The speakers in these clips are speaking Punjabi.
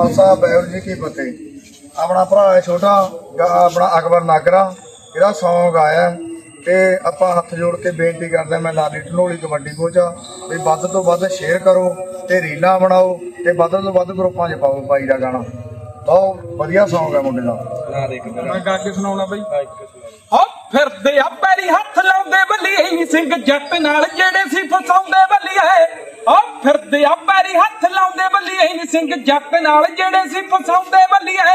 ਖਾਲਸਾ ਵਾਹਿਗੁਰੂ ਜੀ ਕੀ ਫਤਿਹ। ਆਪਣਾ ਭਰਾ ਹੈ ਛੋਟਾ ਆਪਣਾ ਅਕਬਰ ਨਾਗਰਾ ਇਹਦਾ Song ਆਇਆ ਤੇ ਆਪਾਂ ਹੱਥ ਜੋੜ ਕੇ ਬੇਨਤੀ ਕਰਦੇ ਹਾਂ, ਮੈਂ ਲਾਲੀ ਢਲੋਲੀ ਕਬੱਡੀ ਕੋਚ ਆ ਵੀ ਵੱਧ ਤੋਂ ਵੱਧ ਸ਼ੇਅਰ ਕਰੋ ਤੇ ਰੀਲਾਂ ਬਣਾਓ ਤੇ ਵੱਧ ਤੋਂ ਵੱਧ ਗਰੁੱਪਾਂ 'ਚ ਪਾਓ ਬਾਈ ਦਾ ਗਾਣਾ। ਬਹੁਤ ਵਧੀਆ Song ਹੈ ਮੁੰਡੇ ਦਾ। ਮੈਂ ਗਾ ਕੇ ਸੁਣਾਉਣਾ ਬਈ। ਹੋ ਫਿਰਦੇ ਆ, ਪੈਰੀ ਹੱਥ ਲਾਉਂਦੇ ਬੱਲੀਏ ਨੀ ਸਿੰਘ ਜੱਟ ਨਾਲ, ਜਿਹੜੇ ਸੀ ਫਸਾਉਂਦੇ ਬੱਲੀਏ। ਉਹ ਫਿਰਦੇ ਆ, ਪੈਰੀ ਹੱਥ ਲਾਉਂਦੇ ਬੱਲੀਏ ਸਿੰਘ ਜੱਟ ਨਾਲ, ਜਿਹੜੇ ਸੀ ਫਸਾਉਂਦੇ ਬੱਲੀਏ।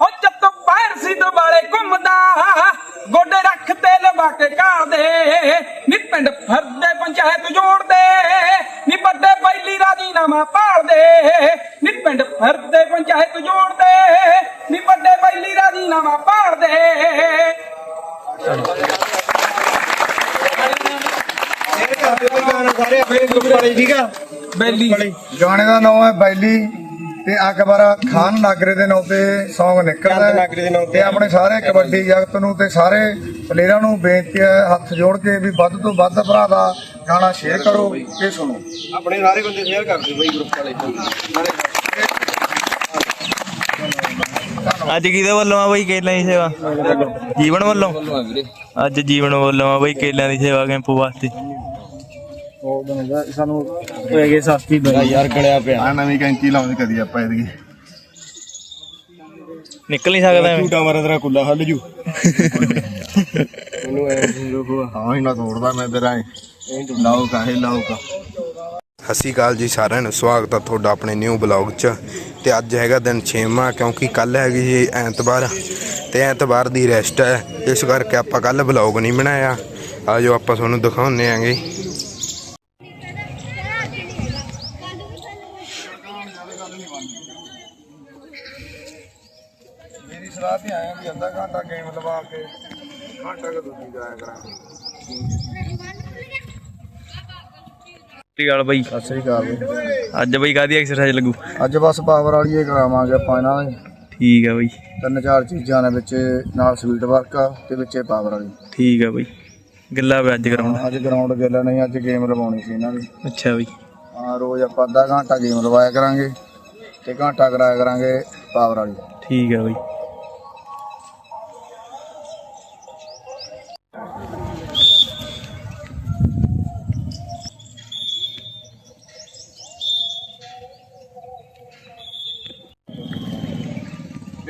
ਉਹ ਜੱਤੋਂ ਪੈਰ ਸੀ ਦੁਬਾਲੇ ਘੁੰਮਦਾ, ਗੋਡੇ ਰੱਖ ਤੇ ਲਵਾ ਕੇ ਘਾਦੇ ਨੀ ਪਿੰਡ ਫਰਦੇ ਪੰਚਾਇਤ ਜੋੜਦੇ, ਨੀ ਵੱਡੇ ਪਹਿਲੀ ਰਾਜੀਨਾਮਾ ਭਾਲਦੇ। ਨੀ ਪਿੰਡ ਫਰਦੇ ਪੰਚਾਇਤ ਜੋੜਦੇ, ਨੀ ਵੱਡੇ ਪਹਿਲੀ ਰਾਜੀਨਾਮਾ ਭਾਲਦੇ। ਬੈਲੀ। ਗਾਣੇ ਦਾ ਨਾਮ ਹੈ ਬੈਲੀ ਤੇ ਅਕਬਰ ਖਾਨ ਨਾਗਰੇ ਦੇ ਨਾਂ ਤੇ Song ਨਿਕਲਦਾ ਹੈ। ਤੇ। ਆਪਣੇ ਸਾਰੇ ਕਬੱਡੀ ਜਗਤ ਨੂੰ ਤੇ ਸਾਰੇ ਪਲੇਅਰਾਂ ਨੂੰ ਬੇਨਤੀ ਹੈ ਹੱਥ ਜੋੜ ਕੇ ਵੀ ਵੱਧ ਤੋਂ ਵੱਧ ਭਰਾ ਦਾ ਗਾਣਾ ਸ਼ੇਅਰ ਕਰੋ ਤੇ ਸੁਣੋ। ਆਪਣੇ ਸਾਰੇ ਬੰਦੇ ਸ਼ੇਅਰ ਕਰ ਦਿਓ ਬਈ ਗਰੁੱਪ ਵਾਲੇ। ਅੱਜ ਕਿਹਦੇ ਵੱਲੋਂ ਆ ਬਈ ਕੇਲਿਆਂ ਦੀ ਸੇਵਾ? ਜੀਵਨ ਵੱਲੋਂ? ਅੱਜ ਜੀਵਨ ਵੱਲੋਂ ਆ ਬਈ ਕੇਲਿਆਂ ਦੀ ਸੇਵਾ ਕੈਂਪ ਵਾਸਤੇ। ਸਾਨੂੰ ਹੋਏਗੇ ਸਸਤੀ ਬਈ ਯਾਰ ਗਲਿਆ ਪਿਆ। ਆ ਨਵੀਂ ਕੈਂਚੀ ਲਾਉਂਦੇ ਕਦੀ ਆਪਾਂ ਇਹਦੀ। ਨਿਕਲ ਨਹੀਂ ਸਕਦਾ ਐਵੇਂ। ਝੂਟਾ ਮਾਰਾ ਤੇਰਾ ਕੁੱਲਾ ਹੱਲ ਜੂ। ਹਾਂ ਹੀ ਨਾ ਤੋੜਦਾ ਮੈਂ ਤੇਰਾ ਲਾਓ ਕਾਹੇ ਲਾਓ ਕਾ। ਸਤਿ ਸ਼੍ਰੀ ਅਕਾਲ ਜੀ ਸਾਰਿਆਂ ਨੂੰ। ਸਵਾਗਤ ਹੈ ਤੁਹਾਡਾ ਆਪਣੇ ਨਿਊ ਬਲੌਗ 'ਚ। ਤੇ ਅੱਜ ਹੈਗਾ ਦਿਨ 6ਵਾਂ ਕਿਉਂਕਿ ਕੱਲ ਹੈਗੀ ਸੀ ਐਤਵਾਰ। ਤੇ ਐਤਵਾਰ ਦੀ ਰੈਸਟ ਹੈ। ਇਸ ਕਰਕੇ ਆਪਾਂ ਕੱਲ ਬਲੌਗ ਨਹੀਂ ਬਣਾਇਆ। ਆਜੋ ਆਪਾਂ ਤੁਹਾਨੂੰ ਦਿਖਾਉਂਦੇ ਆਂਗੇ ਮੇਰੀ ਸਲਾਹ ਤੇ ਆਇਆ ਵੀ ਅੱਧਾ ਘੰਟਾ ਗੇਮ ਲਵਾ ਕੇ ਘੰਟਾ ਕੁ ਦੂਜੀ ਜਾਇਆ ਕਰਾਂਗੇ ਸ੍ਰੀ ਅਕਾਲ ਬਈ। ਸਤਿ ਸ੍ਰੀ ਅਕਾਲ ਜੀ। ਅੱਜ ਬਈ ਕਾਦੀ ਐਕਸਰਸਾਈਜ਼ ਲੱਗੂ? ਅੱਜ ਬਸ ਪਾਵਰ ਵਾਲੀ ਹੀ ਕਰਾਵਾਂਗੇ ਆਪਾਂ ਇਹਨਾਂ ਦੇ ਠੀਕ ਆ ਬਈ। ਤਿੰਨ ਚਾਰ ਚੀਜ਼ਾਂ ਨੇ ਵਿੱਚ ਨਾਲ ਸਵੀਟ ਵਰਕ ਆ ਤੇ ਵਿੱਚੇ ਪਾਵਰ ਵਾਲੀ। ਠੀਕ ਆ ਬਈ। ਗੱਲਾਂ ਵੇ ਅੱਜ ਕਰਾਉਣਾ ਅੱਜ ਗਰਾਊਂਡ ਗੇਲਾ ਨਹੀਂ ਅੱਜ ਗੇਮ ਲਵਾਉਣੀ ਸੀ ਇਹਨਾਂ ਦੀ। ਅੱਛਾ ਬਈ। ਹਾਂ ਰੋਜ਼ ਆਪਾਂ ਅੱਧਾ ਘੰਟਾ ਗੇਮ ਲਵਾਇਆ ਕਰਾਂਗੇ ਤੇ ਘੰਟਾ ਕਰਾਇਆ ਕਰਾਂਗੇ ਪਾਵਰ ਵਾਲੀ। ਠੀਕ ਆ ਬਈ।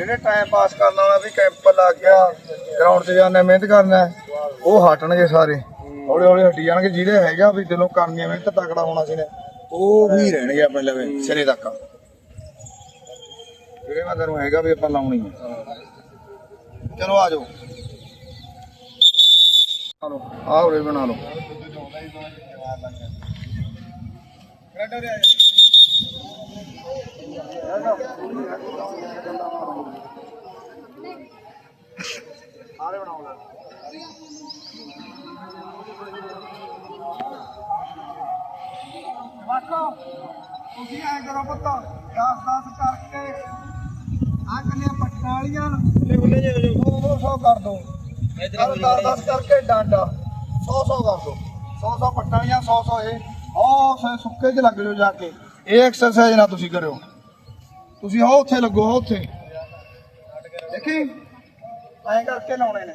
ਜਿਹੜੇ ਟਾਈਮ ਪਾਸ ਕਰਨ ਵਾਲਾ ਵੀ ਕੈਂਪ ਲੱਗ ਗਿਆ ਗਰਾਊਂਡ 'ਚ ਜਾਣਾ ਮਿਹਨਤ ਕਰਨਾ ਉਹ ਹਟਣਗੇ ਸਾਰੇ। ਹੌਲੀ ਹੌਲੀ ਹਟੀ ਜਾਣਗੇ। ਜਿਹਦੇ ਹੈਗਾ ਵੀ ਦਿਲੋਂ ਕਰਨੀ ਹੈ ਮਿਹਨਤ ਤਕੜਾ ਹੋਣਾ ਸੀ ਨੇ ਉਹ ਵੀ ਰਹਿਣਗੇ ਆਪਣੇ ਲਵੇ ਸਿਰੇ ਤੱਕ। ਜਿਹੜੇ ਬੰਦੇ ਨੂੰ ਹੈਗਾ ਵੀ ਆਪਾਂ ਲਾਉਣੀ ਹੈ। ਚਲੋ ਆ ਜਾਓ। ਉਰੇ ਬਣਾ ਲਓ। ਵਾਕੋ ਤੁਸੀਂ ਐ ਕਰੋ ਪੁੱਤ 10 10 ਕਰਕੇ ਆ ਕੰਨੇ ਪੱਟਾਂ ਵਾਲੀਆਂ ਲੈ ਬੁੱਲੇ ਜੇ ਹੋ 200 ਕਰ ਦੋ। 10 10 ਕਰਕੇ ਡਾਂਡਾ। 100 100 ਕਰ ਦੋ। 100 100 ਪੱਟਾਂ ਵਾਲੀਆਂ 100 100 ਇਹ। ਉਹ ਸੇ ਸੁੱਕੇ 'ਚ ਲੱਗ ਜਾਓ ਜਾ ਕੇ। ਇਹ ਐਕਸਰਸਾਈਜ਼ ਨਾ ਤੁਸੀਂ ਕਰਿਓ। ਤੁਸੀਂ ਹੋ ਉੱਥੇ ਲੱਗੋ ਹੋ ਉੱਥੇ। ਦੇਖੀ? ਐਂ ਕਰਕੇ ਲਾਉਣੇ ਨੇ।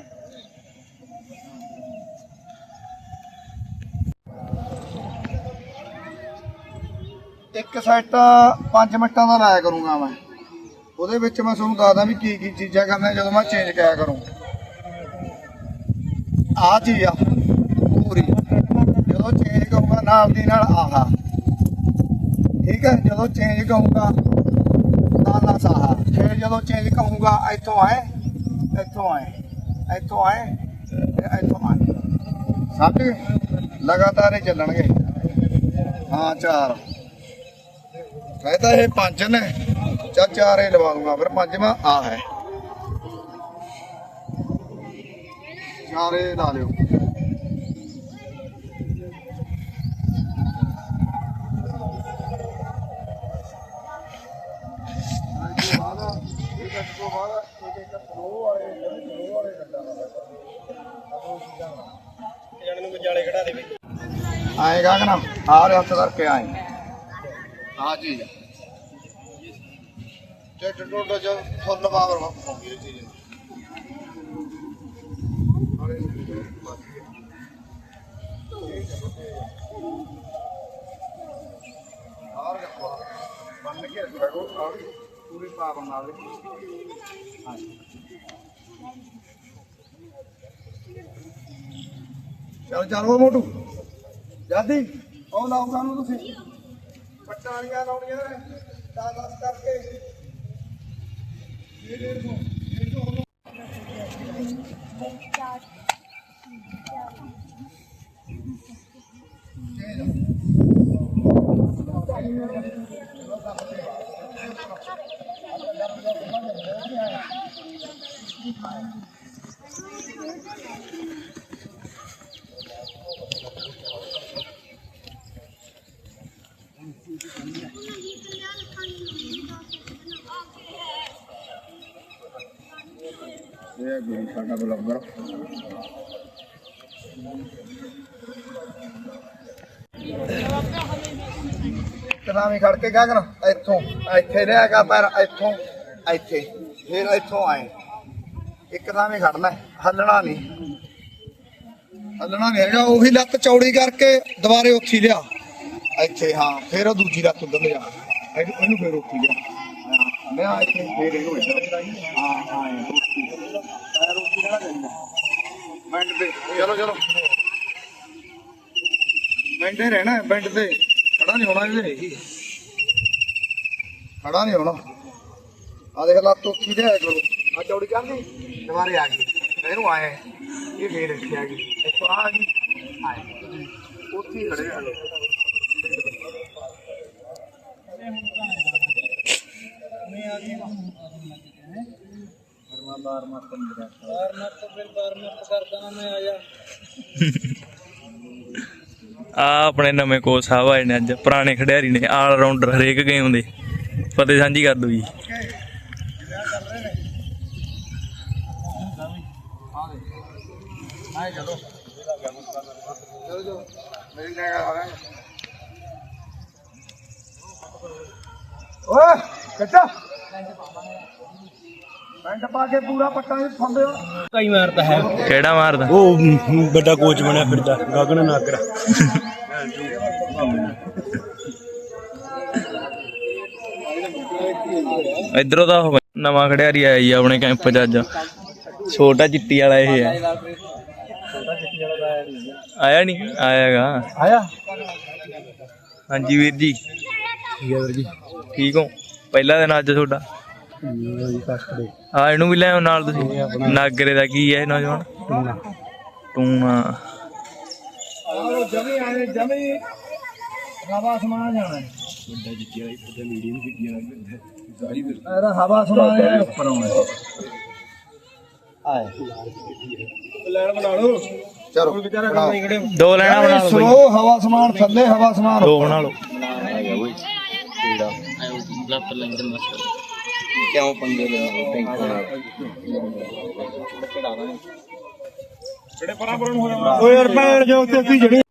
ਇੱਕ ਸੈੱਟ 5 ਮਿੰਟਾਂ ਦਾ ਲਾਇਆ ਕਰੂੰਗਾ ਮੈਂ। ਉਹਦੇ ਵਿੱਚ ਮੈਂ ਤੁਹਾਨੂੰ ਦੱਸਦਾ ਵੀ ਕੀ ਕੀ ਚੀਜ਼ਾਂ ਕਰਨੀਆਂ ਜਦੋਂ ਮੈਂ ਚੇਂਜ ਕਰਿਆ ਕਰੂੰ। ਆ ਚੀਜ਼ ਆ, ਪੂਰੀ। ਜਦੋਂ ਚੇਂਜ ਕਰੂੰਗਾ ਨਾਲ ਦੀ ਨਾਲ ਆਹਾ। ਠੀਕ ਹੈ, ਜਦੋਂ ਚੇਂਜ ਕਹੂੰਗਾ ਨਾਲ ਨਾਲ ਸਾਹਾ ਫਿਰ ਜਦੋਂ ਚੇਂਜ ਕਹੂੰਗਾ ਇੱਥੋਂ ਆਏ ਇੱਥੋਂ ਆਏ ਇੱਥੋਂ ਆਏ ਤੇ ਇੱਥੋਂ ਆਏ ਗਏ ਲਗਾਤਾਰ ਇਹ ਚੱਲਣਗੇ। ਹਾਂ ਚਾਰ। ਤਾਂ ਇਹ ਪੰਜ ਨੇ। ਚਾ ਚਾਰ ਹੀ ਲਵਾ ਦੂੰਗਾ ਫਿਰ ਪੰਜਵਾਂ ਆ ਹੈ। ਚਾਰੇ ਲਾ ਲਿਓ। ਆਏਗਾ ਕਿ ਨਾ ਆਰੇ ਹੱਥ ਕਰਕੇ ਆਏ ਆ ਚੀਜ਼ ਟਿੱਟ ਟੁੱਟ ਚ ਫੁੱਲ ਪਾਵਰ ਪਾਉਂਦੀ ਇਹ ਚੀਜ਼ ਆਰ ਰੱਖੋ ਬੰਨ ਕੇ ਰੱਖੋ ਆਰ ਪੂਰੀ ਪਾਵਰ ਨਾਲ ਚਲ ਚੱਲ ਉਹ ਮੋਟੂ ਜਾਦੀ ਉਹ ਲਾਉਂਗਾ ਨੂੰ ਤੁਸੀਂ। ਪੱਟਾਣੀਆਂ ਲਾਉਣੀਆਂ ਨੇ। ਤਾਂ ਦਸ ਕਰਕੇ। ਇਹ ਗੁਰੂ ਸਾਡਾ ਬਲੌਗਰ ਕਦਾਮੀ ਖੜ ਕੇ ਗਗਨ, ਇੱਥੋਂ, ਇੱਥੇ ਰਿਹਾ ਕਰ ਪੈਰ, ਇੱਥੋਂ, ਇੱਥੇ, ਫਿਰ ਇੱਥੋਂ ਆਏ। ਇੱਕਦਮ ਹੀ ਖੜਨਾ, ਹੱਲਣਾ ਨਹੀਂ। ਹੱਲਣਾ ਨਹੀਂ ਹੈਗਾ ਉਹੀ ਲੱਤ ਚੌੜੀ ਕਰਕੇ ਦੁਬਾਰੇ ਉੱਥੇ ਹੀ ਲਿਆ। ਇੱਥੇ ਹਾਂ ਫਿਰ ਉਹ ਦੂਜੀ ਲੱਤ ਉੱਧਰ ਲਿਆ। ਇਹਨੂੰ ਇਹਨੂੰ ਫਿਰ ਉੱਥੇ ਲਿਆ ਹਾਂ, ਲਿਆ ਇੱਥੇ ਫਿਰ ਇਹਨੂੰ ਇੱਧਰ ਹਾਂ ਹਾਂ ਇਹ ਉੱਥੇ ਹੀ। ਪੈਰ ਉੱਥੇ ਜਿਹੜਾ ਜਾਂਦਾ ਮਿੰਟ ਤੇ ਚਲੋ ਚਲੋ। ਮਿੰਟ ਤੇ ਰਹਿਣਾ ਹੈ, ਮਿੰਟ ਤੇ ਖੜਾ ਨਹੀਂ ਹੋਣਾ ਇਹਦੇ। ਖੜਾ ਨਹੀਂ ਹੋਣਾ। ਆ ਦੇਖ ਲੱਤ ਉੱਥੇ ਹੀ ਲਿਆ ਕਰੋ। ਆ ਚੌੜੀ ਕਰਨੀ ਦੁਬਾਰੇ ਆ ਗਈ। ਇਹਨੂੰ ਆਏ ਇਹ ਫੇਰ ਇੱਥੇ ਆ ਗਈ ਇੱਥੋਂ ਆ ਗਈ ਆਏ। ਉੱਥੇ ਹੀ ਖੜੇ ਆ। ਆ ਆਪਣੇ ਨਵੇਂ ਕੋਚ ਸਾਹਿਬ ਆਏ ਨੇ ਅੱਜ। ਪੁਰਾਣੇ ਖਿਡਾਰੀ ਨੇ ਆਲ ਰਾਉਂਡਰ ਹਰੇਕ ਗੇਮ ਦੇ। ਫਤਿਹ ਸਾਂਝੀ ਕਰ ਦੋ ਜੀ। ਆਏ ਚਲੋ ਚਲੋ ਚਲੋ ਮੇਰੀ ਜਗ੍ਹਾ ਆ ਰਹੇ ਓਏ ਕੱਟਾ ਪੈਂਟ ਪਾ ਕੇ ਪੂਰਾ ਪੱਟਾਂ ਵਿੱਚ ਫੰਦੇ ਕਿਹੜਾ ਮਾਰਦਾ? ਉਹ ਵੱਡਾ ਕੋਚ ਬਣਿਆ ਫਿਰਦਾ ਗਗਨ ਨਾਗਰਾ। ਇਧਰੋਂ ਦਾ ਨਵਾਂ ਖਿਡਾਰੀ ਆਇਆ ਜੀ ਆਪਣੇ ਕੈਂਪ 'ਚ ਅੱਜ। ਛੋਟਾ ਚਿੱਟੀ ਵਾਲਾ ਇਹ ਹੈ। ਆਇਆ ਨਹੀਂ ਆਇਆਗਾ। ਆਇਆ। ਹਾਂਜੀ ਵੀਰ ਜੀ। ਠੀਕ ਹੋ ਪਹਿਲਾ ਦਿਨ ਅੱਜ ਤੁਹਾਡਾ। ਆ ਇਹਨੂੰ ਵੀ ਲੈ ਆਓ ਨਾਲ ਤੁਸੀਂ। ਨਾਗਰੇ ਦਾ ਕੀ ਹੈ ਨੌਜਵਾਨ? ਟੂਣਾ। ਆਹ ਜਮੀ ਆਏ ਜਮੀ। ਹਵਾ ਸਮਾਨ ਜਾਣਾ ਹੈ। ਇਹਦਾ ਹਵਾ ਸਮਾਨ ਹੈ। ਉੱਪਰ ਆਉਣਾ ਆਏ। ਲੈਣ ਬਣਾ ਲਓ। ਚਲੋ ਦੋ ਲੈਣਾ ਬਣਾ ਲਓ ਸਲੋ ਬਈ। ਹਵਾ ਸਮਾਨ ਥੱਲੇ ਹਵਾ ਸਮਾਨ। ਦੋ ਬਣਾ ਲਓ। ਕਿਉਂ ਪੰਗੇ ਲੈਣਾ ਟੈਂਸ਼ਨ ਓਏ ਯਾਰ ਭੈਣ ਜੋ ਉੱਤੇ ਤੁਸੀਂ ਜਿਹੜੀ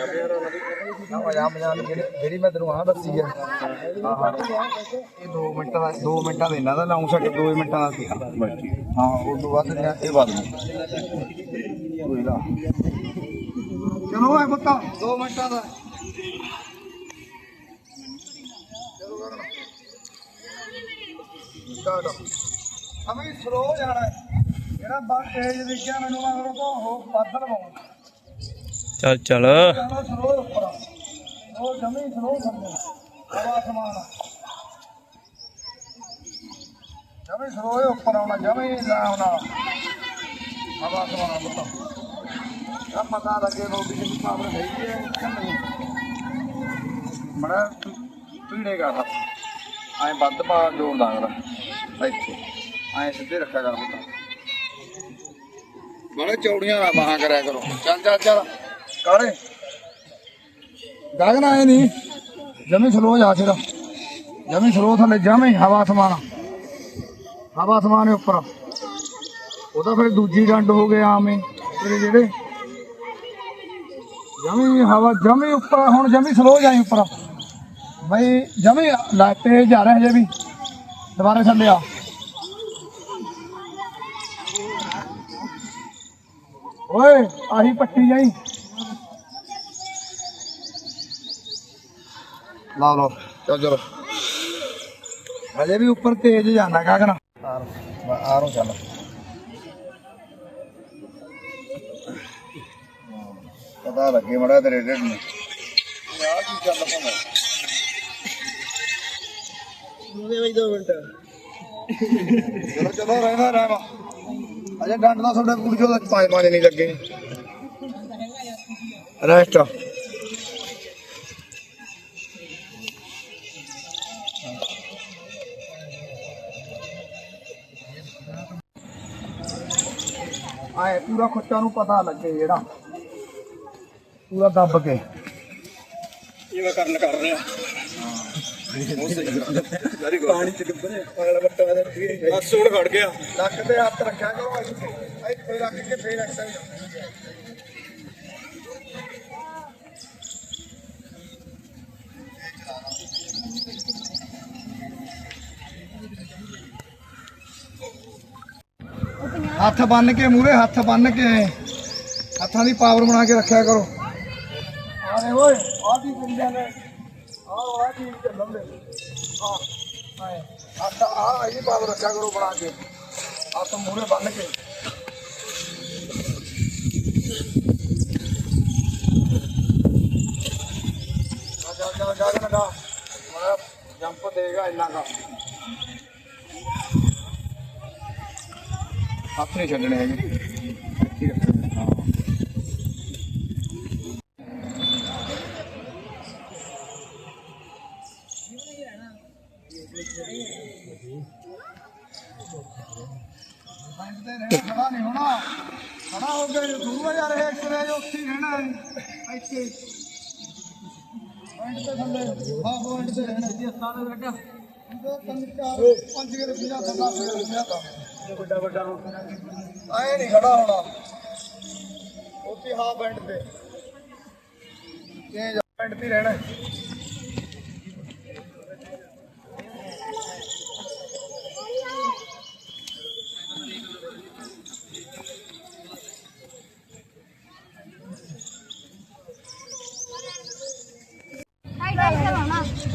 ਮਜ਼ਾਕ ਮਜ਼ਾਕ ਜਿਹੜੀ ਜਿਹੜੀ ਮੈਂ ਤੈਨੂੰ ਆਹ ਦੱਸੀ ਆ ਹਾਂ ਹਾਂ ਇਹ 2 ਮਿੰਟਾਂ ਦਾ 2 ਮਿੰਟਾਂ ਦਾ ਇਹਨਾਂ ਦਾ ਲਾਉਂ ਸਾਡੇ 2 ਮਿੰਟਾਂ ਦਾ ਸੀ ਹਾਂ। ਉਸ ਤੋਂ ਬਾਅਦ ਜਿਹੜਾ ਇਹ ਬਾਦ ਨੂੰ ਕੋਈ ਲਾ ਚਲੋ ਓਏ ਪੁੱਤਾ 2 ਮਿੰਟਾਂ ਦਾ ਚਲੋ ਕਰਨਾ ਸਟਾਰਟ ਹਮੇ ਸਲੋ ਜਾਣਾ ਹੈ ਜਿਹੜਾ ਬਸ ਤੇਜ਼ ਦੇਖਿਆ ਮੈਨੂੰ ਮਗਰੋਂ ਤੋਂ ਉਹ ਬਾਦਲ ਪਾਉਣਾ ਚੱਲ ਚੱਲ। ਜਾਣਾ ਸਲੋ ਉੱਪਰ ਆਉਣਾ ਜਮੀ ਆਰਾਮ ਹਵਾ ਸਮਾਨ ਬਤਾ ਆ ਪਤਾ ਲੱਗੇ ਰੋਬੀ ਦੀ ਪਾਵਰ ਹੈਗੀ ਹੈ ਕਿ ਨਹੀਂ ਬੜਾ ਪੀੜੇ ਕਰ ਐ ਵੱਧ ਪਾ ਜੋੜ ਦਾਂਗਾ ਇੱਥੇ। ਐ ਸਿੱਧੇ ਰੱਖਿਆ ਕਰ ਬਤਾ ਬੜੇ ਚੌੜੀਆਂ ਨਾ ਬਾਹਾਂ ਕਰਿਆ ਕਰੋ। ਚੱਲ ਚੱਲ ਚੱਲ। ਕਾੜੇ ਗਗਨ ਆਏ ਨਹੀਂ ਜਮੀ ਸਲੋ ਜਾ ਸਿਰ ਜਮੀ ਸਲੋ ਥੱਲੇ, ਜਮੀ ਹਵਾ ਸਮਾਨ। ਹਵਾ ਸਮਾਨ ਉੱਪਰ। ਉਹਦਾ ਫਿਰ ਦੂਜੀ ਡੰਡ ਹੋ ਗਏ ਆਵੇਂ ਤੇਰੇ ਜਿਹੜੇ। ਜਮੀ ਹਵਾ, ਜਮੀ ਉੱਪਰ, ਹੁਣ ਜਮੀ ਸਲੋ ਜਾਈ ਉੱਪਰ। ਬਈ, ਜਮੀ ਲਾ, ਤੇਜ਼ ਜਾ ਰਿਹਾ ਹਜੇ ਵੀ। ਦੁਬਾਰਾ ਥੱਲੇ ਆ। ਓਏ, ਆਹੀ ਪੱਟੀ ਜਾਈ। ਲਾ ਲਓ। ਚੱਲ ਚਲੋ। ਹਜੇ ਵੀ ਉੱਪਰ ਤੇਜ਼ ਜਾਂਦਾ ਕਾਗਣਾ ਆਰੋ ਚੱਲ। ਪਤਾ ਲੱਗੇ ਮੜਾ ਤੇਰੇ ਢਿੱਡ ਨੂੰ। ਯਾਰ ਕੀ ਚੱਲ ਪਾਉਂਦਾ ਉਹਦੇ ਵਿੱਚ 2 ਮਿੰਟ। ਚਲੋ ਚਲੋ ਰਹਿਣਾ ਰਹਿਣਾ। ਅਜੇ ਡੰਡ ਦਾ ਤੁਹਾਡੇ ਕੁੜੀ ਚੋਂ ਪੰਜ ਪੰਜ ਨਹੀਂ ਲੱਗੇ। ਰੈਸਟ ਆਏ ਪੂਰਾ ਖੁੱਟਾ ਨੂੰ ਪਤਾ ਲੱਗੇ ਜਿਹੜਾ। ਪੂਰਾ ਦੱਬ ਕੇ। ਇਹ ਕਰਨ ਕਰ ਰਿਹਾ ਪਾਣੀ ਚ ਡੁੱਬਣੇ ਪਾਗਲ ਬੱਟਾ ਦਾ ਬਸ ਹੁਣ ਖੜ ਗਿਆ। ਲੱਕ ਤੇ ਹੱਥ ਰੱਖਿਆ ਕਰੋ ਇੱਥੇ ਇੱਥੇ ਰੱਖ ਕੇ ਫੇਰ ਐਕਸਰਸਾਈਜ਼ ਹੱਥ ਬੰਨ ਕੇ ਮੂਰੇ ਹੱਥ ਬੰਨ ਕੇ ਹੱਥਾਂ ਦੀ ਪਾਵਰ ਬਣਾ ਕੇ ਰੱਖਿਆ ਕਰੋ। ਆ ਦੇ ਓਏ ਆ ਵੀ ਕਰੀ ਜਾਂਦੇ। ਆ ਆ ਚੀਜ਼ ਚੱਲਣ ਦੇ ਆ ਆਏ। ਹੱਥ ਆ ਇਹਦੀ ਪਾਵਰ ਰੱਖਿਆ ਕਰੋ ਬਣਾ ਕੇ। ਹੱਥ ਮੂਰੇ ਬੰਨ ਕੇ। ਆ ਜਾ ਜਾ ਜਾ ਮਾੜਾ ਜੰਪ ਦੇਗਾ ਇੰਨਾ ਕਾ। ਹੱਥ ਨਹੀਂ ਛੱਡਣੇ ਹੈਗੇ। ਖੜਾ ਨਹੀਂ ਹੋਣਾ ਖੜਾ ਹੋ ਕੇ ਦੂਰ ਜਾ ਰਿਹਾ ਐਕਸਰੇ ਜੋ ਉੱਥੇ ਰਹਿਣਾ ਹੈ ਇੱਥੇ ਪੈਂਟ ਤੇ ਥੱਲੇ ਹਾਂ। ਪੈਂਟ ਤੇ ਰਹਿਣਾ ਜੀ ਸਾਰੇ ਬੈਠਾ ਦੋ ਤਿੰਨ ਚਾਰ ਪੰਜ ਕੇ ਰੁਪਿਆ ਤਾਂ ਲੱਗ ਗਿਆ ਤਾਂ ਵੱਡਾ ਵੱਡਾ ਆਏ ਨਹੀਂ ਖੜਾ ਹੋਣਾ। ਉੱਥੇ ਹਾਂ ਪੈਂਟ ਤੇ। ਚੇਂਜ ਪੈਂਟ ਤੇ ਹੀ ਰਹਿਣਾ। ਹੈ।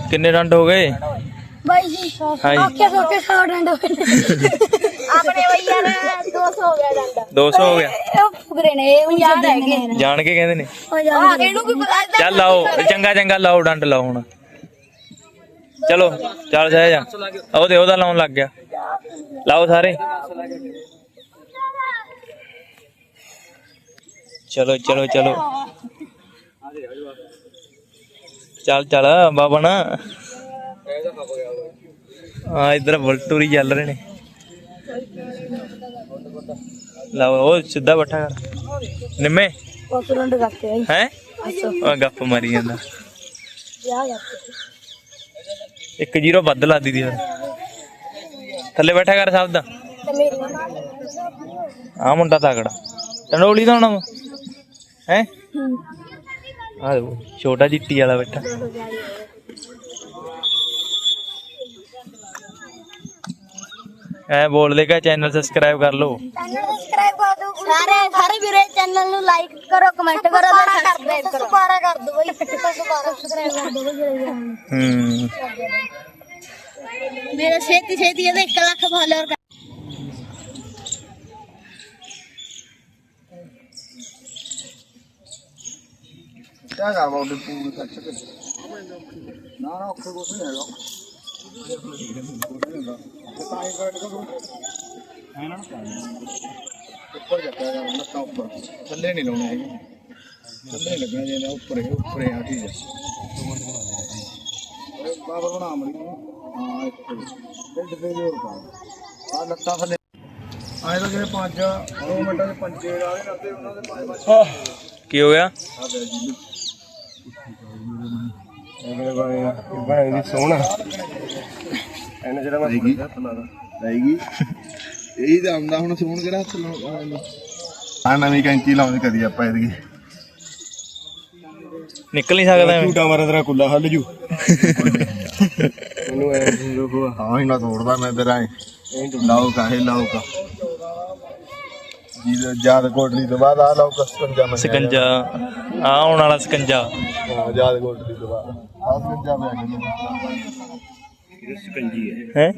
ਕਿੰਨੇ ਡੰਡ ਹੋ ਗਏ? ਬਾਈ ਜੀ। ਆਖੇ ਸੋਕੇ 100 ਡੰਡ ਹੋਏ ਆਪਣੇ 200 ਹੋ ਗਿਆ ਡੰਡ 200 ਹੋ ਗਿਆ। ਇਹ ਫੁਗਰੇ ਨੇ ਇਹ 50 ਰਹਿ ਗਏ। ਜਾਣ ਕੇ ਕਹਿੰਦੇ ਨੇ। ਉਹ ਯਾਰ ਇਹਨੂੰ ਕੀ ਪਤਾ ਚੱਲ ਲਾਓ ਚੰਗਾ ਚੰਗਾ ਲਾਓ ਡੰਡ ਲਾਓ ਹੁਣ। ਚਲੋ ਚੱਲ ਜਾਇਆ ਜਾ। ਉਹਦੇ ਉਹਦਾ ਲਾਉਣ ਲੱਗ ਗਿਆ। ਲਾਓ ਸਾਰੇ। ਚਲੋ ਚਲੋ ਚਲੋ। ਚੱਲ ਚੱਲ ਬਾਬਣ ਆ ਇਧਰ ਬਲਟੂਰੀ ਚੱਲ ਰਹੇ ਨੇ। ਲਾਓ ਉਹ ਸਿੱਧਾ ਬੱਠਾ ਕਰ। ਨਿੰਮੇ? ਉਸ ਡੰਡ ਕਰਤੇ ਆਈ। ਹੈ? ਉਹ ਗੱਪ ਮਾਰੀ ਜਾਂਦਾ। ਵਿਆਹ ਕਰਤੇ ਇੱਕ ਜ਼ੀਰੋ ਵੱਧ ਲਾ ਦਿੱਤੀ ਫਿਰ ਥੱਲੇ ਬੈਠਾ ਕਰ ਸਭ ਦਾ। ਆ ਮੁੰਡਾ ਤਗੜਾ ਟੰਡੋਲੀ ਦਾ ਹੋਣਾ ਹੈ? ਆ ਦੇਖੋ ਛੋਟਾ ਚਿੱਟੀ ਵਾਲਾ ਬੈਠਾ। ਐ ਬੋਲਦੇ ਕਾ ਚੈਨਲ ਸਬਸਕ੍ਰਾਈਬ ਕਰ ਲਓ। ਚੈਨਲ ਸਬਸਕ੍ਰਾਈਬ ਕਰ ਦਿਓ ਸਾਰੇ ਸਾਰੇ ਵੀਰੇ ਚੈਨਲ ਨੂੰ ਲਾਈਕ ਕਰੋ ਕਮੈਂਟ ਕਰੋ ਤੇ ਸਬਸਕ੍ਰਾਈਬ ਕਰੋ। ਦੁਬਾਰਾ ਕਰ ਦਿਓ ਬਈ ਦੁਬਾਰਾ ਸਬਸਕ੍ਰਾਈਬ ਕਰ ਦਿਓ ਬਈ ਜਿਹੜੇ ਹੂੰ। ਮੇਰਾ ਛੇਤੀ ਛੇਤੀ ਇਹਦੇ 1 ਲੱਖ ਫਾਲੋਅਰ ਕਰ। ਕਿਆ ਕਰ ਬਾਉਡੇ ਪੂਰੇ ਸੱਚ ਕੇ ਨਾ ਨਾ ਹੀ ਨਾ ਉੱਪਰ ਲੱਤਾਂ ਉੱਪਰ ਥੱਲੇ ਨਹੀਂ ਲਾਉਣੇ ਹੈਗੇ। ਥੱਲੇ ਲੱਗਣਾ ਜੇ ਉੱਪਰ ਹੀ ਉੱਪਰ ਹੀ ਆ ਠੀਕ ਹੈ ਓਏ ਬਾਬਾ ਬਣਾ ਮਰੀ ਹਾਂ ਇੱਥੇ ਢਿੱਡ ਤੇ ਜੋਰ ਪਾ ਆ ਲੱਤਾਂ ਥੱਲੇ। ਆਏ ਤਾਂ ਜਿਹੜੇ ਪੰਜ 2 ਮਿੰਟਾਂ ਦੇ ਪੰਜੇ ਵਾਲੇ ਰੱਤੇ ਉਹਨਾਂ ਦੇ ਪੰਜ ਪੰਜ। ਕੀ ਹੋ ਗਿਆ? ਸੋਹਣਾ ਇਹਨੇ ਜਿਹੜਾ ਮੈਂ ਇਹੀ ਤਾਂ ਆਉਂਦਾ ਹੁਣ ਸੂਣ ਕਿਹੜਾ ਹੱਥ ਲਾਉਂਦਾ ਆ ਨਵੀਂ ਕੈਂਚੀ ਲਾਉਂਦੇ ਕਦੀ ਆਪਾਂ ਇਹਦੀ। ਨਿਕਲ ਨਹੀਂ ਸਕਦਾ ਐਵੇਂ। ਝੂਟਾ ਮਾਰਾ ਤੇਰਾ ਕੁੱਲਾ ਹੱਲ ਜੂ। ਮੈਨੂੰ ਐ ਰੋਕੋ ਹਾਂ ਹੀ ਨਾ ਤੋੜਦਾ ਮੈਂ ਤੇਰਾ ਲਾਓ ਕਾਹੇ ਲਾਓ ਕਾ। ਜੀ ਜਦ ਕੋਟਲੀ ਤੋਂ ਬਾਅਦ ਆ ਲਾਓ ਸਕੰਜਾ ਮੈਂ ਸਕੰਜਾ ਆ ਆਉਣ ਵਾਲਾ ਸਕੰਜਾ ਹਾਂ ਜਦ ਕੋਟਲੀ ਤੋਂ ਬਾਅਦ। ਆ ਸਕੰਜਾ ਮੈਂ ਹੈ।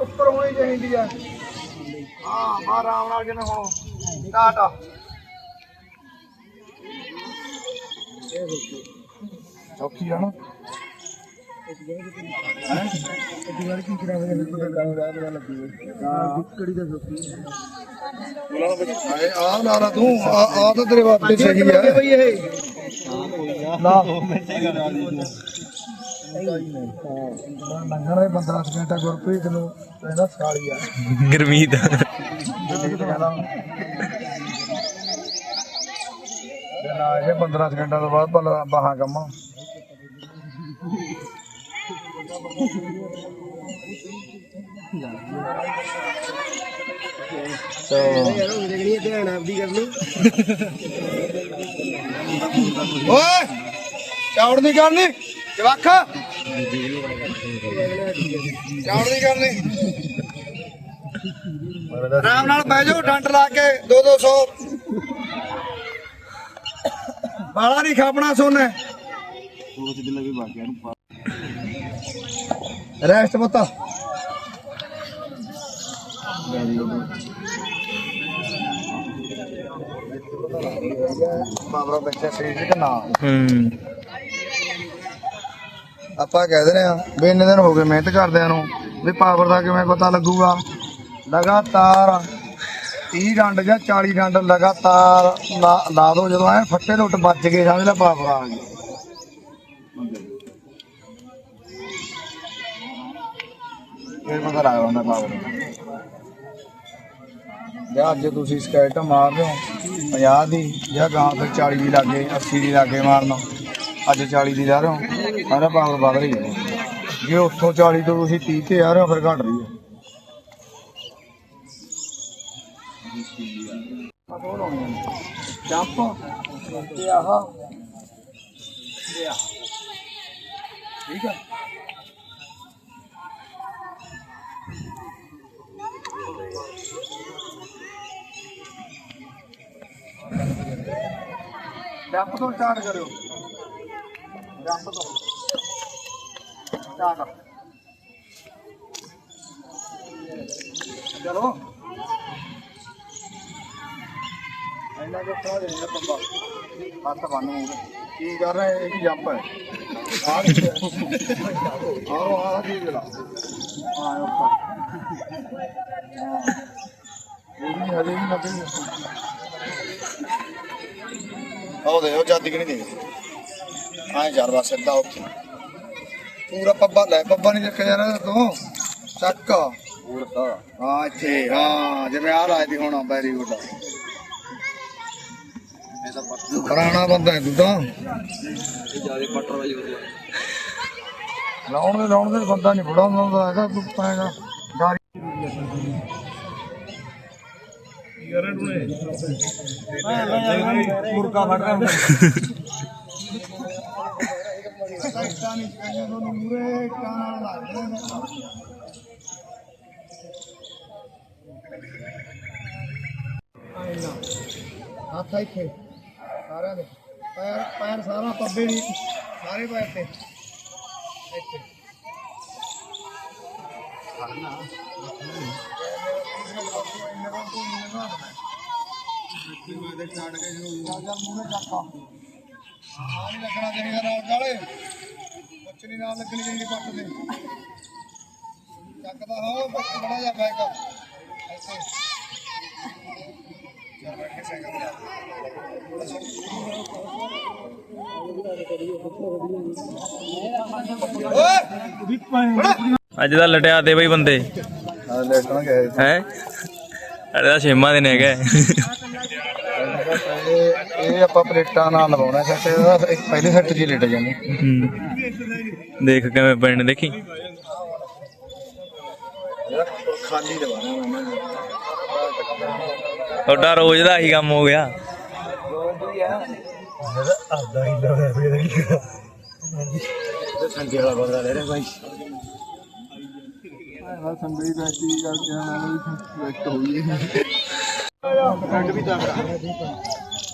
ਉੱਪਰ ਹੋਣੀ ਚਾਹੀਦੀ ਆ। ਹਾਂ ਬਾਹਰ ਆਰਾਮ ਨਾਲ ਕਿਨੇ ਹੁਣ। ਟਾਟਾ। ਚੌਕੀ ਆ ਨਾ। ਆ ਨਾਰਾ ਤੂੰ ਆ ਆ ਤਾਂ ਤੇਰੇ ਵਾਸਤੇ ਸਹੀ ਹੈ ਬਈ ਇਹ ਨਾ ਲੰਘਣ ਦੇ 15 ਸਕਿੰਟਾਂ ਗੁਰਪ੍ਰੀਤ ਨੂੰ ਇਹਦਾ ਸਾਲੀ ਆ ਗਰਮੀਤ। ਤੇ ਨਾ ਇਹ 15 ਸਕਿੰਟਾਂ ਤੋਂ ਬਾਅਦ ਭਲਾ ਬਾਹਾਂ ਕੰਮਾਂ। ਓਏ, ਚੌੜ ਨਹੀਂ ਕਰਨੀ ਜਵਾਖਾ ਚੌੜ ਨਹੀਂ ਕਰਨੀ। ਆਰਾਮ ਨਾਲ ਬਹਿ ਜਾਓ, ਡੰਡ ਲਾ ਕੇ 2 200 ਬਾਲਾ ਨਹੀਂ ਖਾਪਣਾ ਸੋਨੇ। ਰੈਸਟ ਬਤਾ ਬਾਬਰਾ ਬੱਚਾ ਸਰੀਰ ਕਿ ਨਾ ਹੂੰ। ਆਪਾਂ ਕਹਿ ਦਿੰਦੇ ਆ ਵੀ ਇੰਨੇ ਦਿਨ ਹੋ ਗਏ ਮਿਹਨਤ ਕਰਦਿਆਂ ਨੂੰ ਵੀ ਪਾਵਰ ਦਾ ਕਿਵੇਂ ਪਤਾ ਲੱਗੂਗਾ? ਲਗਾਤਾਰ 30 ਡੰਡ ਜਾਂ 40 ਡੰਡ ਲਗਾਤਾਰ ਲਾ ਲਾ ਦੋ ਜਦੋਂ ਐ ਫੱਟੇ ਲੁੱਟ ਵੱਜ ਗਏ ਸਮਝ ਲੈ ਪਾਵਰ ਆ ਗਈ। ਫਿਰ ਪਤਾ ਲੱਗ ਜਾਂਦਾ ਪਾਵਰ ਜਾਂ ਅੱਜ ਤੁਸੀਂ ਸਕੈਟ ਮਾਰ ਹੋ 50 ਦੀ ਜਾਂ ਗਾਂ ਤੇ 40 ਦੀ ਲੱਗੇ 80 ਦੀ ਲੱਗੇ ਮਾਰਨਾ। ਅੱਜ 40 ਦੀ ਲਾ ਰਹੇ ਹੋ, ਸਾਰਾ ਪਾਵਰ ਵੱਧ ਰਹੀ ਹੈ। ਜੇ ਉੱਥੋਂ 40 ਤੋਂ ਤੁਸੀਂ 30 ਤੇ ਆ ਰਹੇ ਹੋ, ਫਿਰ ਘਟ ਰਹੀ ਹੈ। ਜੰਪ। ਤੇ ਆਹ। ਠੀਕ ਹੈ। ਜੰਪ ਤੋਂ ਸਟਾਰਟ ਕਰਿਓ। ਜੰਪ ਤੋਂ। ਸਟਾਰਟ। ਚਲੋ। ਇੰਨਾ ਕੁ ਖਾ ਦੇ ਨਾ ਬੰਦਾ। ਹੱਥ ਬੰਨ ਮੂੰਹ ਕੀ ਕਰ ਰਹੇ ਇਹ? ਕੀ ਜੰਪ ਹੈ। ਆਹ ਆਹ ਕੀ ਗਲਾ ਆਹ ਉੱਪਰ ਵੀ ਹਲੇ ਵੀ ਲੱਗੇ ਆਹ ਦੇ ਉਹ ਜਾਂਦੀ ਕਿ ਨਹੀਂ ਦੇ ਆਏ ਜਰਦਾ ਸਿੱਧਾ ਉੱਥੇ ਪੂਰਾ ਪੱਬਾ ਲੈ ਪੱਬਾ ਨਹੀਂ ਦੇਖਿਆ ਯਾਰ ਤੂੰ। ਚੱਕ। ਹਾਂ ਇੱਥੇ ਹਾਂ ਜਿਵੇਂ ਆ ਰਾਜ ਦੀ ਹੋਣਾ ਵੈਰੀ ਗੁੱਡ। ਪੁਰਾਣਾ ਬੰਦਾ ਹੈ ਤੂੰ ਤਾਂ। ਲਾਉਣ ਦੇ ਲਾਉਣ ਦੇ ਬੰਦਾ ਨਹੀਂ ਬੁੜਾ ਹੁੰਦਾ ਹੈਗਾ ਤੂੰ ਪਾਏਗਾ ਗਾਰੀ ਮੁਰਗਾ ਫੜ ਰਿਹਾ ਸਾਈਟਾਂ ਨਹੀਂ ਕਾਇਆ ਨੂੰ ਮੂਰੇ ਕਾਣਾ ਲੱਗਦੇ ਹੱਥ ਇੱਥੇ। ਸਾਰਿਆਂ ਦੇ। ਪੈਰ ਪੈਰ ਸਾਰਾ ਪੱਬੇ ਦੀ ਸਾਰੇ ਪੈਰ ਤੇ। ਇੱਥੇ। ਨਹੀਂ ਲੱਗਣਾ ਚਾਹੀਦਾ ਨਾਲ ਕਾਲੇ ਕੁਛ ਨਾਲ ਲੱਗਣੀ ਚਾਹੀਦੀ ਪੱਟ ਦੇ ਚੱਕਦਾ ਹੋ ਬੱਚ ਬੜਾ ਜਾ ਬੈਕ ਐਸੇ ਚੱਲ ਬੈਠ ਸਾਈਕਲ ਤੇ ਅੱਜ ਦਾ ਲਟਿਆ ਦੇ ਬਈ ਬੰਦੇ। ਹਾਂ? ਹੈ ਅਰੇ ਦਾ ਛੇਮਾ ਦਿਨ ਹੈਗਾ। ਇਹ ਇਹ ਆਪਾਂ ਪਲੇਟਾਂ ਨਾਲ ਲਵਾਉਣਾ ਸੈੱਟ ਇਹਦਾ ਇੱਕ ਪਹਿਲੇ ਸੈੱਟ ਹੀ ਲੇਟ ਜਾਂਦੇ। ਹੂੰ। ਦੇਖ ਕਿਵੇਂ ਪੈਣ ਦੇਖੀ। ਖਾਲੀ ਲਵਾਉਣਾ ਤੁਹਾਡਾ ਰੋਜ਼ ਦਾ ਹੀ ਕੰਮ ਹੋ ਗਿਆ। ਸੰਡੇ ਵਾਲਾ ਬੰਦਾ ਲੈ ਰਿਹਾ ਭਾਈ ਸੰਭੀ ਦਾ ਕੀ ਕਰਕੇ ਆਣਾ ਇੱਕ ਹੋਈ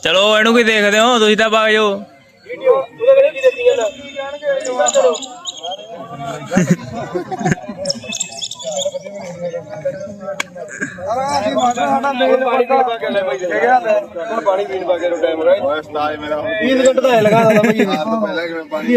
ਚਲੋ ਇਹਨੂੰ ਕੀ ਦੇਖਦੇ ਹੋ? ਤੁਸੀਂ ਤਾਂ ਵਗ ਜਾਓ। ਆ ਜੀ ਮਾਤਾ ਸਾਡਾ ਮੇਲ ਪਾਣੀ ਪੀਣ ਪਾ ਕੇ ਲੈ ਭਾਈ ਹੁਣ ਪਾਣੀ ਪੀਣ ਪਾ ਕੇ ਟਾਈਮ ਹੋ ਗਿਆ ਓਏ ਉਸਤਾਦ ਮੇਰਾ 30 ਘੰਟੇ ਦਾ ਲਗਾ ਦਾ ਭਾਈ ਪਹਿਲਾਂ ਕਿ ਮੈਂ ਪਾਣੀ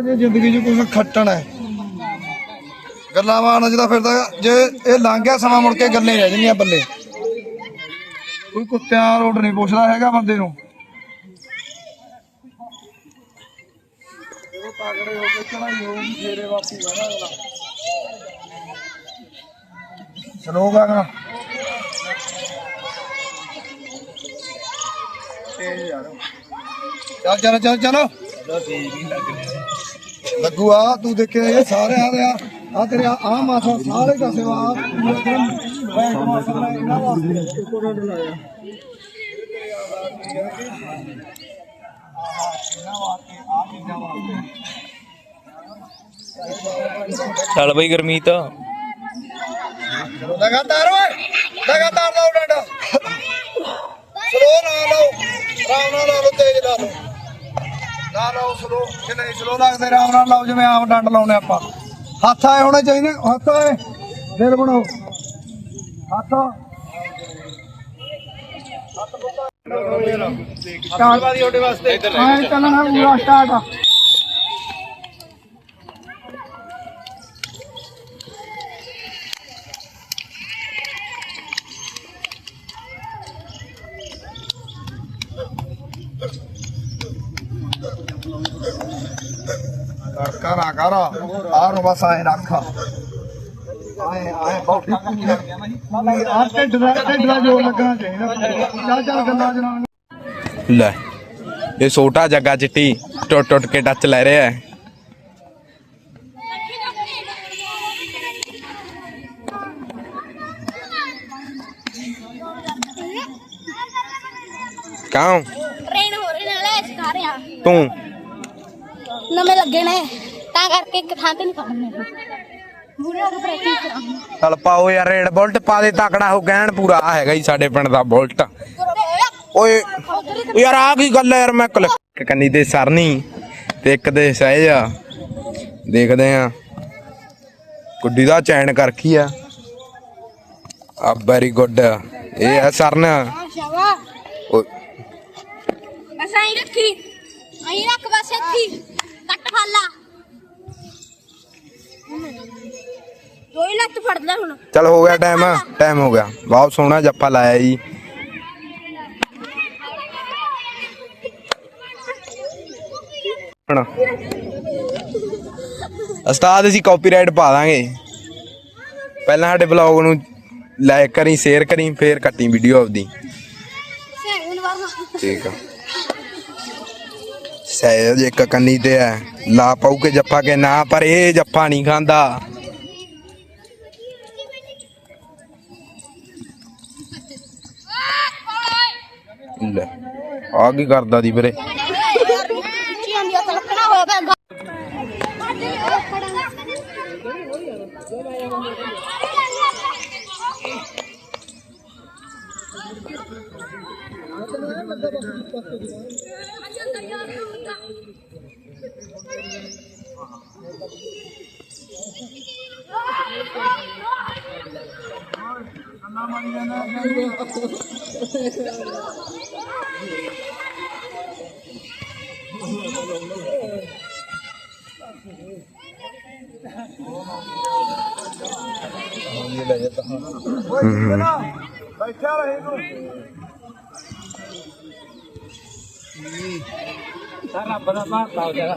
ਜੇ ਜ਼ਿੰਦਗੀ 'ਚ ਕੁਝ ਖੱਟਣ ਹੈ। ਗੱਲਾਂ ਮਾਰਨ ਜਿਹਦਾ ਫਿਰਦਾ ਜੇ ਇਹ ਲੰਘ ਗਿਆ ਸਮਾਂ ਮੁੜ ਕੇ ਗੱਲਾਂ ਹੀ ਰਹਿ ਜਾਂਦੀਆਂ ਬੱਲੇ। ਕੋਈ ਕੁੱਤਿਆਂ ਰੋਡ ਨਹੀਂ ਪੁੱਛਦਾ ਹੈਗਾ ਬੰਦੇ ਨੂੰ। ਜਦੋਂ ਤਾਗੜੇ ਹੋ ਕੇ ਚੜਾਈ ਹੋਊਗੀ ਫੇਰੇ ਬਾਪੂ ਬਣਾ ਅਗਲਾ। ਚਲੋ ਚੱਲ ਚੱਲ ਚੱਲ। ਚਲੋ ਲੱਗੂ ਆ ਤੂੰ ਦੇਖਿਆ ਇਹ ਸਾਰੇ ਆ ਦੇ ਆ ਆ ਤੇਰੇ ਆ ਮਾਸਾ ਸਾਰੇ ਮਾਸਾ ਦਾ ਇਹਨਾਂ ਵਾਸਤੇ। ਕੋੜਾ ਡਲਾਇਆ ਚੱਲ ਬਈ ਗਰਮੀਤ। ਲਗਾਤਾਰ ਓਏ ਲਗਾਤਾਰ ਲਾਓ ਡੰਡਾ। ਸਲੋ ਨਾ ਲਾਓ ਆਰਾਮ ਨਾਲ ਲਾਓ ਤੇਜ਼ ਲਓ। ਨਾ ਲਾਓ ਸਲੋ ਕਿ ਨਹੀਂ ਸਲੋ ਲੱਗਦੇ ਆਰਾਮ ਨਾਲ ਲਾਓ ਜਿਵੇਂ ਆਮ ਡੰਡ ਲਾਉਨੇ ਆਪਾਂ। ਹੱਥ ਆਏ ਹੋਣੇ ਚਾਹੀਦੇ ਹੱਥ ਆਏ ਦਿਲ ਬਣਾਓ ਹੱਥ ਸਟਾਰਟ ਵਾਦੀ ਤੁਹਾਡੇ ਵਾਸਤੇ। ਆਏ ਚੱਲਣਾ ਪੂਰਾ ਸਟਾਰਟ ਕਰ ਕਰ। ਆ ਕਰ ਆ ਨੂੰ ਬਸ ਆਏ ਰੱਖ। ਆਏ ਆਏ ਬਹੁਤ ਆ ਢਿੱਡ ਦਾ ਢਿੱਡ ਦਾ ਜੋਰ ਲੱਗਣਾ ਚਾਹੀਦਾ ਚੱਲ ਚੱਲ ਗੱਲਾਂ ਜਨਾਬ ਲੈ ਇਹ ਛੋਟਾ ਜੱਗਾ ਚਿੱਟੀ ਟੁੱਟ ਟੁੱਟ ਕੇ ਟੱਚ ਲੈ ਰਿਹਾ ਹੈ। ਕਾਉ ਟ੍ਰੇਨ ਹੋ ਰਹੀ ਨੇ ਲੈ ਸਿਖਾ ਰਹੇ ਤਾਂ ਕਰਕੇ ਇੱਕ ਥਾਂ ਤੇ ਨਹੀਂ ਕਰਨੇ ਮੂਰੇ ਉਹ ਪ੍ਰੈਕਟਿਸ ਕਰਾਂਗੇ ਚੱਲ ਪਾਓ ਯਾਰ ਰੇਡ ਬੁਲਟ ਪਾ ਦੇ ਤਕੜਾ ਹੋ ਗੈਣ ਪੂਰਾ ਆਹ ਹੈਗਾ ਹੀ ਸਾਡੇ ਪਿੰਡ ਦਾ ਬੁਲਟ। ਓਏ ਯਾਰ ਆ ਕੀ ਗੱਲ ਹੈ ਯਾਰ ਮੈਂ ਕਲ ਇੱਕ ਕੰਨੀ ਤੇ ਸਰਨੀ ਤੇ ਇੱਕ ਦੇ ਸਹਿਜ ਆ। ਦੇਖਦੇ ਆ। ਗੁੱਡੀ ਦਾ ਚੈਨ ਕਰ ਕੀ ਆ ਆ ਵੈਰੀ ਗੁੱਡ ਇਹ ਆ ਸਰਨ। ਬਸ ਆਈ ਰੱਖੀ। ਆਈ ਰੱਖ ਬਸ ਇੱਥੇ। ਕੱਟ ਫਾਲਾ। ਦੋਈ ਲੱਤ ਫੜ ਲੈ ਹੁਣ। ਚੱਲ ਹੋ ਗਿਆ ਟਾਈਮ ਟਾਈਮ ਹੋ ਗਿਆ। ਬਹੁਤ ਸੋਹਣਾ ਜੱਫਾ ਲਾਇਆ ਜੀ। ਹੁਣ ਉਸਤਾਦ ਅਸੀਂ ਕਾਪੀਰਾਈਟ ਪਾ ਦਾਂਗੇ। ਪਹਿਲਾਂ ਸਾਡੇ ਬਲੌਗ ਨੂੰ ਲਾਈਕ ਕਰੀ ਸ਼ੇਅਰ ਕਰੀ ਫੇਰ ਕੱਟੀ ਵੀਡੀਓ ਆਪਦੀ। ਠੀਕ ਆ। ਸਹਿਜ ਇੱਕ ਕੰਨੀ ਤੇ ਐ ਲਾ ਪਾਉ ਕੇ ਜੱਫਾ ਕੇ ਨਾ, ਪਰ ਇਹ ਜੱਫਾ ਨਹੀਂ ਖਾਂਦਾ। ਆ ਕੀ ਕਰਦਾ ਦੀ ਵੀਰੇ? बैठा रहे ਹੋਇਆ ਰੱਬ ਦਾ ਭਾਤਾ ਹੋ ਜਾਗਾ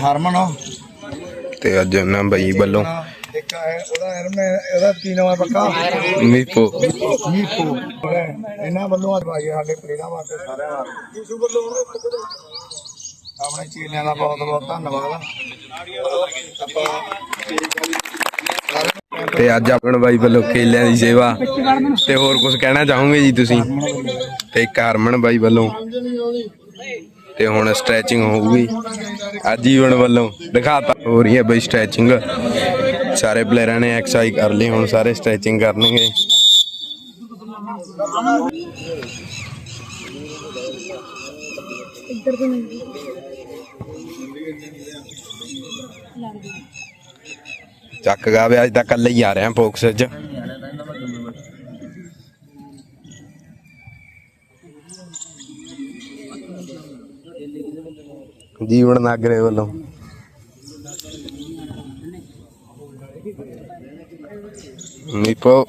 ਹਰਮਨ। ਤੇ ਅੱਜ ਉਹਨਾਂ ਬਾਈ ਵੱਲੋਂ ਇੱਕ ਹੈ ਉਹਦਾ ਹਰਮਨ ਇਹਦਾ ਕੀ ਨਾਮ ਹੈ ਪੱਕਾ? ਮੀਪੋ। ਮੀਪੋ। ਇਹਨਾਂ ਵੱਲੋਂ ਅੱਜ ਭਾਈ ਸਾਡੇ ਪਲੇਰਾਂ ਵਾਸਤੇ ਸਾਰਿਆਂ ਵਾਸਤੇ ਜੀਸੂ ਵੱਲੋਂ ਆਪਣੇ ਚੀਲਿਆਂ ਦਾ ਬਹੁਤ ਬਹੁਤ ਧੰਨਵਾਦ। ਤੇ ਅੱਜ ਆਪਣ ਬਾਈ ਵੱਲੋਂ ਕੇਲਿਆਂ ਦੀ ਸੇਵਾ ਤੇ ਹੋਰ ਕੁਝ ਕਹਿਣਾ ਚਾਹੋਗੇ ਜੀ ਤੁਸੀਂ? ਤੇ ਇੱਕ ਹਰਮਨ ਬਾਈ ਵੱਲੋਂ। ਤੇ ਹੁਣ ਸਟ੍ਰੈਚਿੰਗ ਹੋਊਗੀ। ਅੱਜ ਜੀਵਨ ਵੱਲੋਂ ਦਿਖਾਤਾ ਹੋ ਰਹੀ ਹੈ ਬਈ ਸਟ੍ਰੈਚਿੰਗ ਸਾਰੇ ਪਲੇਅਰਾਂ ਨੇ ਐਕਸਰਸਾਈਜ਼ ਕਰ ਲਈ ਹੁਣ ਸਾਰੇ ਸਟ੍ਰੈਚਿੰਗ ਕਰਨਗੇ। ਚੱਕ ਗਾ ਵੀ ਅੱਜ ਤਾਂ ਕੱਲੇ ਹੀ ਆ ਰਿਹਾ ਫੋਕਸ 'ਚ ਜੀਵਨ ਨਾਗਰੇ ਵੱਲੋਂ। Maple.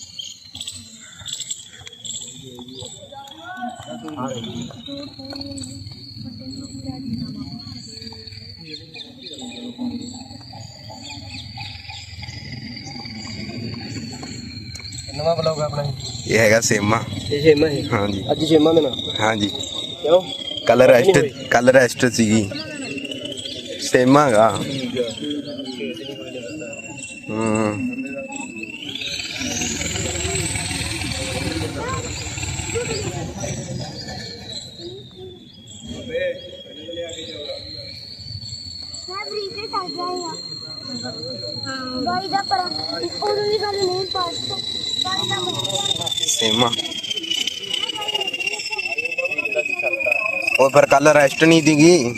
ਇਹ ਹੈਗਾ ਸੇਮਾ। ਇਹ ਛੇਮਾ ਹੈ? ਹਾਂਜੀ। ਅੱਜ ਛੇਮਾ ਦਿਨ ਹਾਂਜੀ। ਕਿਉਂ? ਕੱਲ ਰੈਸਟ ਕੱਲ ਰੈਸਟ ਸੀਗੀ। ਸੇਮਾ ਗਾ ਹੂੰ। ਹਾਂ। ਬਾਈ ਦਾ ਪਰ ਉਹਨੂੰ ਵੀ ਗੱਲ ਨਹੀਂ ਪਾਸ ਸੇਮਾ। ਉਹ ਪਰ ਕੱਲ ਰੈਸਟ ਨਹੀਂ ਦੀਗੀ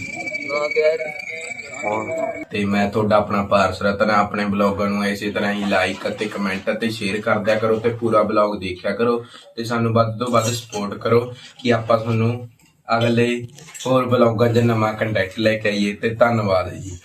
ਤੇ ਮੈਂ ਤੁਹਾਡਾ ਆਪਣਾ ਪਾਰਸ ਰਤਨ ਆਪਣੇ ਬਲੌਗਾਂ ਨੂੰ ਇਸੇ ਤਰ੍ਹਾਂ ਹੀ ਲਾਈਕ ਅਤੇ ਕਮੈਂਟ ਅਤੇ ਸ਼ੇਅਰ ਕਰਦਿਆ ਕਰੋ ਤੇ ਪੂਰਾ ਬਲੌਗ ਦੇਖਿਆ ਕਰੋ ਤੇ ਸਾਨੂੰ ਵੱਧ ਤੋਂ ਵੱਧ ਸਪੋਰਟ ਕਰੋ ਕਿ ਆਪਾਂ ਤੁਹਾਨੂੰ ਅਗਲੇ ਹੋਰ ਬਲੌਗਾਂ 'ਚ ਨਵਾਂ ਕੰਟੈਕਟ ਲੈ ਕੇ ਆਈਏ ਤੇ ਧੰਨਵਾਦ ਜੀ।